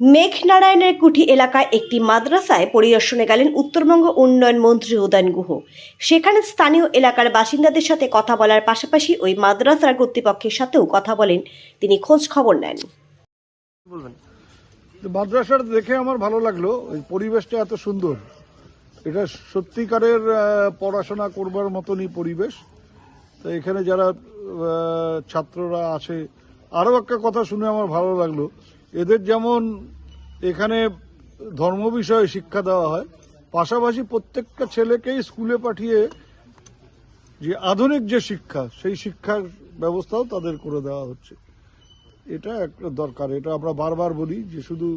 মেঘনারায়ণের কুঠি এলাকায় একটি মাদ্রাসায় পরিদর্শনে গেলেন উত্তরবঙ্গ উন্নয়ন মন্ত্রী উদয়ন গুহ। সেখানে স্থানীয় এলাকার বাসিন্দাদের সাথে কথা বলার পাশাপাশি ওই মাদ্রাসার কর্তৃপক্ষের সাথেও কথা বলেন। তিনি খোঁজ খবর নেন। মাদ্রাসাটা দেখে আমার ভালো লাগল। ওই পরিবেশটা এত সুন্দর। এটা সত্যিকারের পড়াশোনা করবার মতনই পরিবেশ। তো এখানে যারা ছাত্ররা আছে আরও একটা কথা শুনে আমার ভালো লাগল। এদের যেমন এখানে ধর্ম বিষয়ে শিক্ষা দেওয়া হয়, পাশাপাশি প্রত্যেকটা ছেলেকেই স্কুলে পাঠিয়ে যে আধুনিক যে শিক্ষা, সেই শিক্ষার ব্যবস্থাও তাদের করে দেওয়া হচ্ছে। এটা একটা দরকার, এটা আমরা বারবার বলি যে শুধু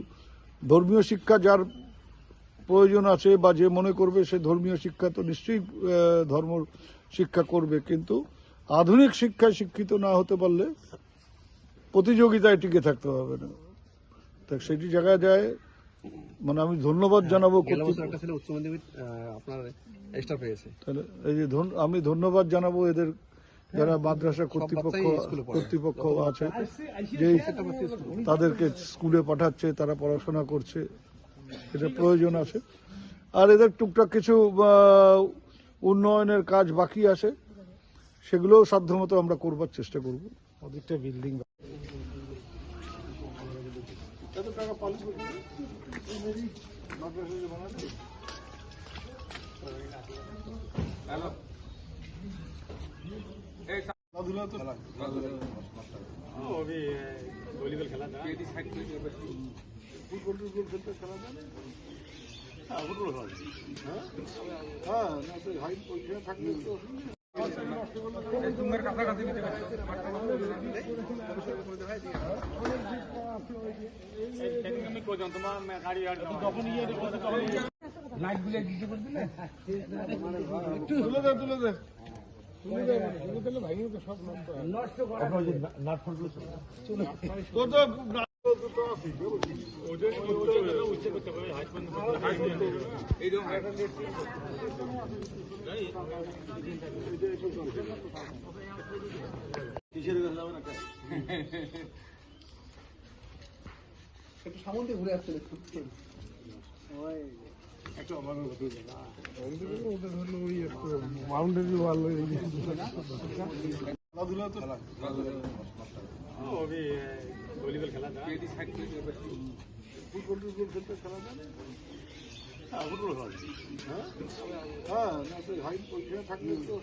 ধর্মীয় শিক্ষা যার প্রয়োজন আছে বা যে মনে করবে সে ধর্মীয় শিক্ষা তো নিশ্চয়ই ধর্ম শিক্ষা করবে, কিন্তু আধুনিক শিক্ষায় শিক্ষিত না হতে পারলে প্রতিযোগিতায় টিকে থাকতে হবে না। তা সেটি জায়গায় যায়। মানে আমি ধন্যবাদ জানাব পেয়েছে। তাহলে এই যে আমি ধন্যবাদ জানাব এদের যারা মাদ্রাসা কর্তৃপক্ষ। কর্তৃপক্ষ আছে যে তাদেরকে স্কুলে পাঠাচ্ছে তারা পড়াশোনা করছে। এটা প্রয়োজন আছে। আর এদের টুকটাক কিছু উন্নয়নের কাজ বাকি আছে। সেগুলোও সাধ্যমতো আমরা করবার চেষ্টা করব। অনেকটা বিল্ডিং হ্যাঁ না তো হাইট ওইখানে থাকলে তো তুলে দে তুলে দে তুলে দে। তুলে দিলে ভাই সব নষ্ট করে নাট ফুটলো তো। তো দুটো ওজন উচ্চে করতে হবে হাইট বাউন্ডারি ওয়াল খেলাধুলা তো ফুটবল টুটবল খেলতে খেলা যায় হ্যাঁ ফুটবল খেলা। হ্যাঁ হ্যাঁ না তো হাইট থাকলে তো